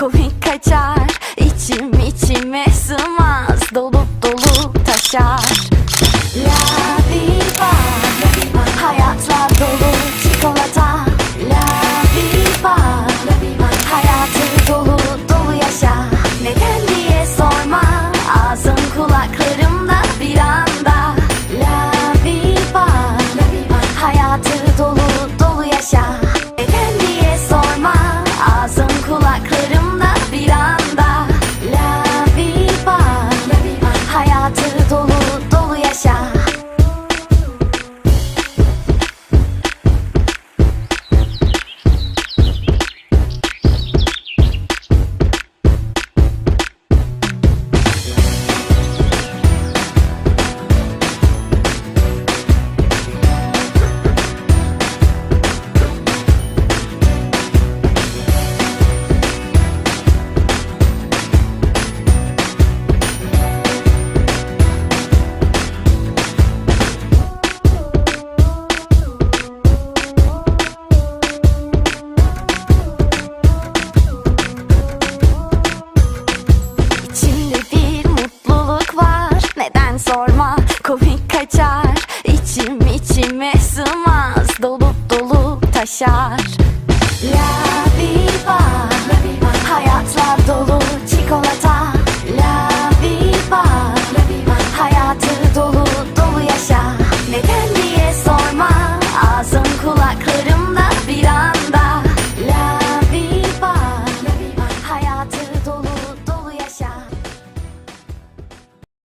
komik kaçar. İçim içime sığmaz Dolup dolup taşar. La vida Hayatla dolu. kaçar. İçim içime sığmaz Dolup dolup taşar. La